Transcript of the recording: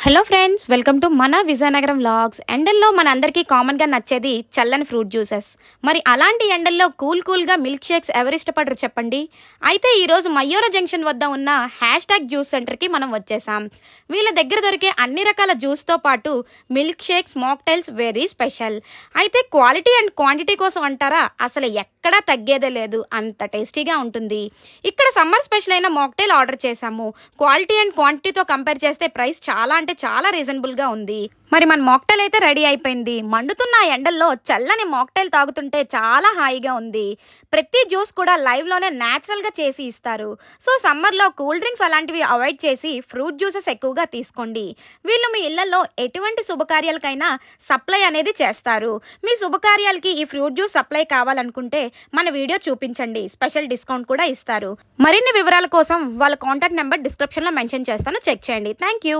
Hello friends welcome to మన Vizianagaram vlogs ఎండల్లో మన అందరికీ కామన్గా నచ్చేది చల్లని ఫ్రూట్ జ్యూసెస్ మరి అలాంటి ఎండల్లో కూల్ కూల్గా మిల్క్ షేక్స్ ఎవరు ఇష్టపడరు చెప్పండి అయితే ఈరోజు మయూర జంక్షన్ వద్ద ఉన్న హ్యాష్ ట్యాగ్ జ్యూస్ సెంటర్కి మనం వచ్చేసాం వీళ్ళ దగ్గర దొరికే అన్ని రకాల జ్యూస్తో పాటు milk shakes mocktails very special అయితే క్వాలిటీ అండ్ క్వాంటిటీ కోసం అంటారా అసలు ఎక్కడా తగ్గేదే లేదు అంత టేస్టీగా ఉంటుంది ఇక్కడ సమ్మర్ స్పెషల్ అయిన మాక్టైల్ ఆర్డర్ చేశాము క్వాలిటీ అండ్ క్వాంటిటీతో కంపేర్ చేస్తే ప్రైస్ చాలా అంటే చాలా రీజనబుల్గా ఉంది. మరి మన మాక్టైల్ అయితే రెడీ అయిపోయింది. మండుతున్న ఎండల్లో చల్లని మాక్టైల్ తాగుతుంటే చాలా హాయిగా ఉంది. ప్రతి జ్యూస్ కూడా లైవ్లోనే న్యాచురల్గా చేసి ఇస్తారు. సో సమ్మర్లో కూల్ డ్రింక్స్ అలాంటివి అవాయిడ్ చేసి ఫ్రూట్ జ్యూసెస్ ఎక్కువగా తీసుకోండి. వీళ్ళు మీ ఇళ్ళలో ఎటువంటి శుభకార్యాలకైనా సప్లై అనేది చేస్తారు. మీ శుభకార్యాలకి ఈ ఫ్రూట్ జ్యూస్ సప్లై కావాలనుకుంటే మన వీడియో చూపించండి. స్పెషల్ డిస్కౌంట్ కూడా ఇస్తారు. మరిన్ని వివరాల కోసం వాళ్ళ కాంటాక్ట్ నెంబర్ డిస్క్రిప్షన్లో మెన్షన్ చేస్తాను. చెక్ చేయండి. Thank you